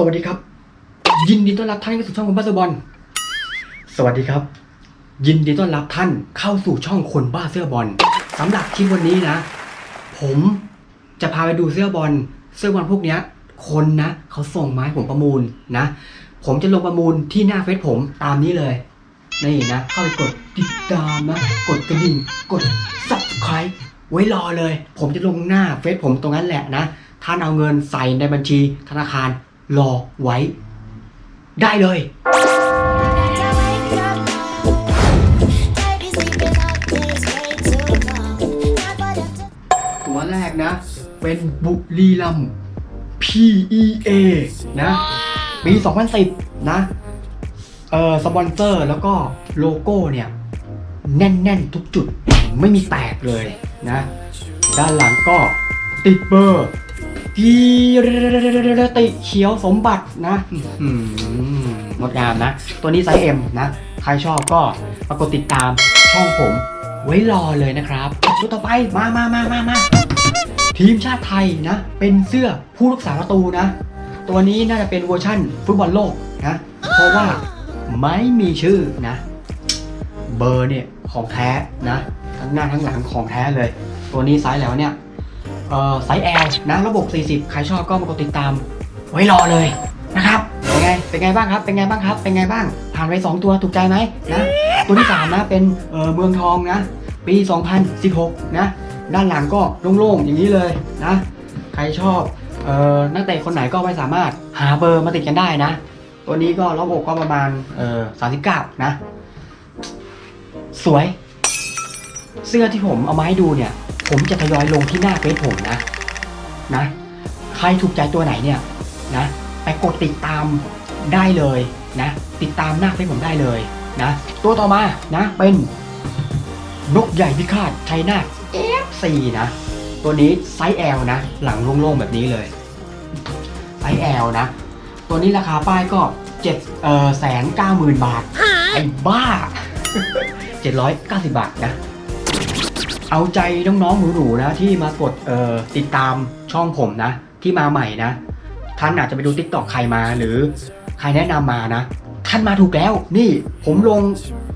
สวัสดีครับ ยินดีต้อนรับท่านเข้าสู่ช่องคนบ้าเสื้อบอลสวัสดีครับ ยินดีต้อนรับท่านเข้าสู่ช่องคนบ้าเสื้อบอลสำหรับคลิปวันนี้นะ ผมจะพาไปดูเสื้อบอลเสื้อบอลพวกเนี้ย คนนะเขาส่งมาให้ผมประมูลนะ ผมจะลงประมูลที่หน้าเฟซผมตามนี้เลยนี่นะเข้าไปกดติดตามนะกดกระดิ่งกด subscribe ไว้รอเลย ผมจะลงหน้าเฟซผมตรงนั้นแหละนะท่านเอาเงินใส่ในบัญชีธนาคาร รอไว้ ได้เลย ตัวแรกนะ เป็นบุรีรัมย์ PEA นะ ปี 2010 นะ เอ่อ สปอนเซอร์แล้วก็โลโก้เนี่ย แน่น ๆ ทุกจุดไม่มีแตกเลยนะ ด้านหลังก็ติดเบอร์ กีรติเขียวสมบัตินะงดงามนะ ตัวนี้ไซส์ M นะ ใครชอบก็มากดติดตามช่องผม ไว้รอเลยนะครับตัวต่อไปมามามามามาทีมชาติไทยนะ เป็นเสื้อผู้รักษาประตูนะ ตัวนี้น่าจะเป็นเวอร์ชั่นฟุตบอลโลกนะ เพราะว่าไม่มีชื่อนะ เบอร์เนี่ยของแท้นะ ทั้งหน้าทั้งหลังของแท้เลย ตัวนี้ไซส์แล้วเนี่ย เอ่อไซส์ L นะระบบ 40 ใครชอบก็มากดติดตาม ไว้รอเลยนะครับ เป็นไง เป็นไงบ้างครับ เป็นไงบ้างครับ เป็นไงบ้าง ผ่านไป 2 ตัวถูกใจไหมนะ ตัวที่ 3 นะเป็นเอ่อเมืองทองนะ ปี 2016 นะ ด้านหลังก็โล่งๆอย่างนี้เลยนะ ใครชอบเอ่อนักเตะคนไหนก็ไม่สามารถหาเบอร์มาติดกันได้นะ ตัวนี้ก็รอบอกก็ประมาณเอ่อ39 นะ สวย เสื้อที่ผมเอามาให้ดูเนี่ย ผมจะทยอยลงที่หน้าเฟซผมนะนะ ใครถูกใจตัวไหนเนี่ยนะไปกดติดตามได้เลยนะ ติดตามหน้าเฟซผมได้เลยนะ ตัวต่อมานะเป็นนกใหญ่พิฆาตไชน่า F4 นะ ตัวนี้ไซส์ L นะ หลังโล่งๆแบบนี้เลยไซส์ L นะ ตัวนี้ราคาป้ายก็เจ็ดเอ่อแสนเก้าหมื่นบาท ไอ้บ้า 790 บาทนะ เอาใจน้องๆหนูๆนะที่มากดเอ่อติดตามช่องผมนะ ที่มาใหม่นะ ท่านอาจจะไปดูติ๊กต็อกใครมาหรือใครแนะนำมานะ ท่านมาถูกแล้ว นี่ผมลง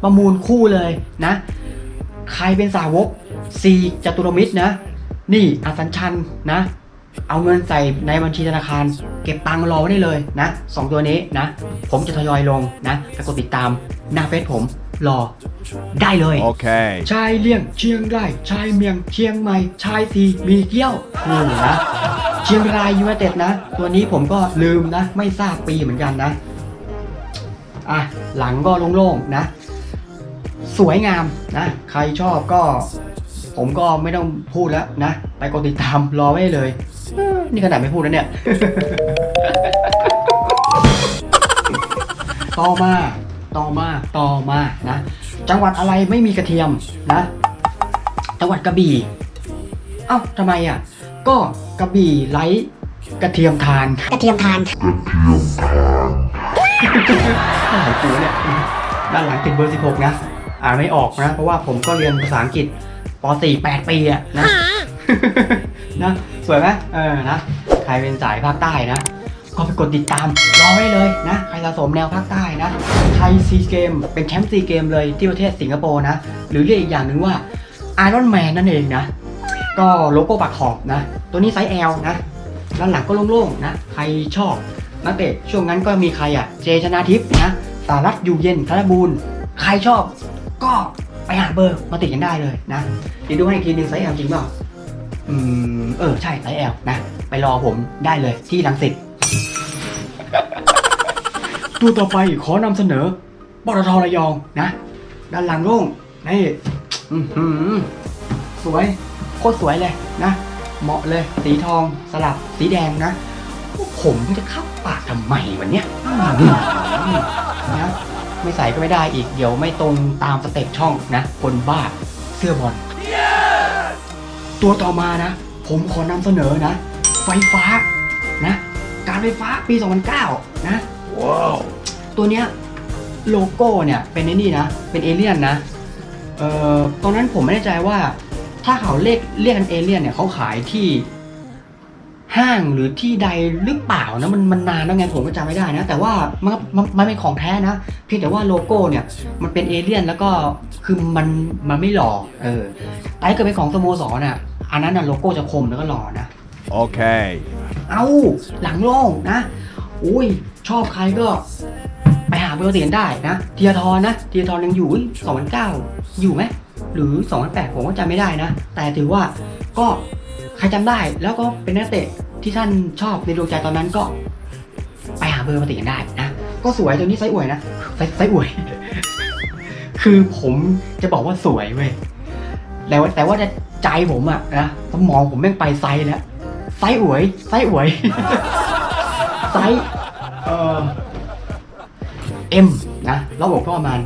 ประมูลคู่เลยนะ ใครเป็นสาวกซีจตุรมิตรนะ นี่อาสัญชันนะ เอาเงินใส่ในบัญชีธนาคาร เก็บตังค์รอไว้ได้เลยนะสองตัวนี้นะ ผมจะทยอยลงนะไปกดติดตามหน้าเฟซผมรอ ได้เลย Okay. ชายเลี่ยงเชียงรายชายเมียงเชียงใหม่ ชายสีมีเกี้ยวนี่นะเชียงรายยูไนเต็ดนะ ตัวนี้ผมก็ลืมนะ ไม่ทราบปีเหมือนกันนะ อะ หลังก็โล่งๆนะ สวยงามนะ ใครชอบก็ ผมก็ไม่ต้องพูดแล้วนะ ไปกดติดตามรอไว้เลยเอ้อนี่ขนาดไม่พูดนะเนี่ย ต่อมา ต่อมา ต่อมานะ จังหวัดอะไรไม่มีกระเทียมนะ จังหวัดกระบี่เอ้าทำไมอะ ก็กระบี่ไร้กระเทียมทาน กระเทียมทานอะไรกูเนี่ยด้านหลังติดเบอร์ 16 นะ อ่านไม่ออกนะ เพราะว่าผมก็เรียนภาษาอังกฤษป .4 8 ปีอะนะนะ สวยไหมเออนะ ใครเป็นสายภาคใต้นะ ก็ไปกดติดตามรอไว้เลยนะใครสะสมแนวภาคใต้นะไทยซีเกมเป็นแชมป์ซีเกมเลยที่ประเทศสิงคโปร์นะ หรือเรียกอีกอย่างหนึ่งว่า Iron Man นั่นเองนะ ก็โลโก้ปักขอบนะ ตัวนี้ไซส์ L นะด้านหลังก็โล่งๆนะ ใครชอบนักเตะช่วงนั้นก็มีใครอะ เจชนาทิพย์นะสารัตอยู่เย็นธนบูรณ์ใครชอบก็ไปหาเบอร์มาติดกันได้เลยนะเดี๋ยวดูให้อีกทีหนึงไซส์ L จริงเปล่าอืมเออใช่ไซส์ L นะ ไปรอผมได้เลยที่ลังสิต ตัวต่อไปขอนำเสนอ ปตทระยองนะ ด้านหลังโล่งนี่อื้อหือสวยโคตรสวยเลยนะ เหมาะเลยสีทองสลับสีแดงนะ ผมจะเข้าปากทำไมวันเนี้ยอื้อหือนะไม่ใส่ก็ไม่ได้อีก เดี๋ยวไม่ตรงตามสเต็ปช่องนะ คนบ้าเสื้อบอลตัวต่อมานะ ผมขอนำเสนอนะ ไฟฟ้านะ การไฟฟ้าปี 2009 นะ Wow. ตัวเนี้ยโลโก้เนี่ยเป็นไอ้นี่นะ เป็นเอเลี่ยนนะเอ่อตอนนั้นผมไม่แน่ใจว่า ถ้าเขาเรียกเรียกกันเอเลี่ยนเนี่ยเขาขายที่ห้างหรือที่ใดหรือเปล่านะมันมันนานแล้วไงผมก็จำไม่ได้นะ แต่ว่ามันมันมันเป็นของแท้นะเพียงแต่ว่าโลโก้เนี่ยมันเป็นเอเลี่ยนแล้วก็คือมันมันไม่หล่อเออแต่ถ้าเกิดเป็นของสโมสรน่ะอันนั้นน่ะโลโก้จะคมแล้วก็หล่อนะ Okay. เอาหลังโล่งนะอุ้ยชอบใครก็าเบอร์เสียนได้นะเทียทรนะเทียทรยังอยู่สองพันเก้าอยู่ไหมหรือสองพันแปดผมก็จำไม่ได้นะ แต่ถือว่าก็ใครจำได้แล้วก็เป็นนักเตะที่ท่านชอบในดวงใจตอนนั้นก็ ไปหาเบอร์มาติดกันได้นะ ก็สวยตัวนี้ไซอวยนะไซไซอวย คือผมจะบอกว่าสวยเว้ยแต่ว่าแต่ว่าใจผมอะนะสมองผมแม่งไปไซแล้วไซอวยไซอวยไซ M นะระบบก็ประมาณ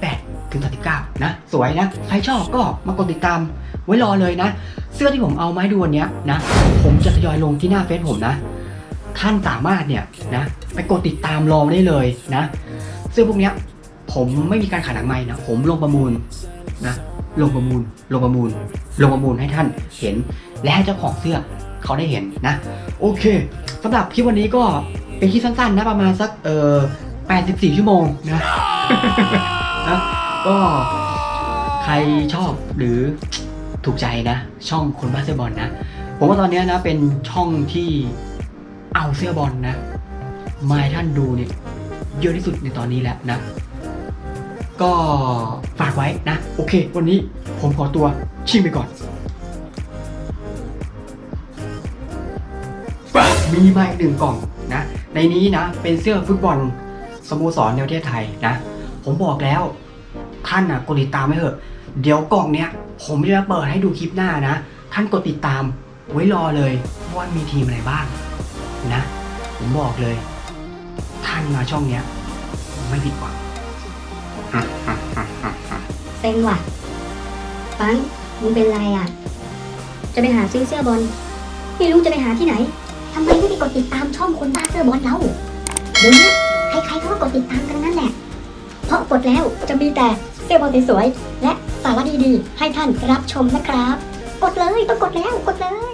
38ถึง39นะ สวยนะ ใครชอบก็มากดติดตาม ไว้รอเลยนะ เสื้อที่ผมเอามาให้ดูวันเนี้ยนะ ผมจะทยอยลงที่หน้าเฟซผมนะ ท่านสามารถเนี่ยนะ ไปกดติดตามรอได้เลยนะ เสื้อพวกเนี้ยผมไม่มีการขายหลังไม้นะ ผมลงประมูลนะลงประมูล ลงประมูล ลงประมูลให้ท่านเห็น และให้เจ้าของเสื้อเขาได้เห็นนะ โอเคสำหรับคลิปวันนี้ก็เป็นคลิปสั้นๆนะประมาณสักเอ่อ 84 ชั่วโมงนะนะก็ใครชอบหรือถูกใจนะ ช่องคนบ้าเสื้อบอลนะ ผมว่าตอนเนี้ยนะเป็นช่องที่เอาเสื้อบอลนะมาให้ท่านดูเนี่ยเยอะที่สุดในตอนนี้แหละนะ ก็ฝากไว้นะ โอเค วันนี้ผมขอตัวชิมไปก่อนมีมาอีกหนึ่งกล่องนะ ในนี้นะ เป็นเสื้อฟุตบอล สโมสรในประเทศไทยนะ ผมบอกแล้ว ท่านนะกดติดตามไว้เถอะ เดี๋ยวกล่องเนี้ย ผมจะเปิดให้ดูคลิปหน้านะ ท่านกดติดตามไว้รอเลยว่ามีทีมอะไรบ้างนะ ผมบอกเลย ท่านมาช่องเนี้ย ไม่ผิดหวังเซ็งว่ะปังมึงเป็นไรอะ จะไปหาซื้อเสื้อบอลไม่รู้จะไปหาที่ไหนทำไมไม่ไปกดติดตามช่องคนบ้าเสื้อบอลเราเดี๋ยวนี้ ใครๆเขาก็กดติดตามกันนั่นแหละ เพราะกดแล้วจะมีแต่เสื้อบอลสวยๆและสาระดีๆ ให้ท่านรับชมนะครับ กดเลยต้องกดแล้วกดเลย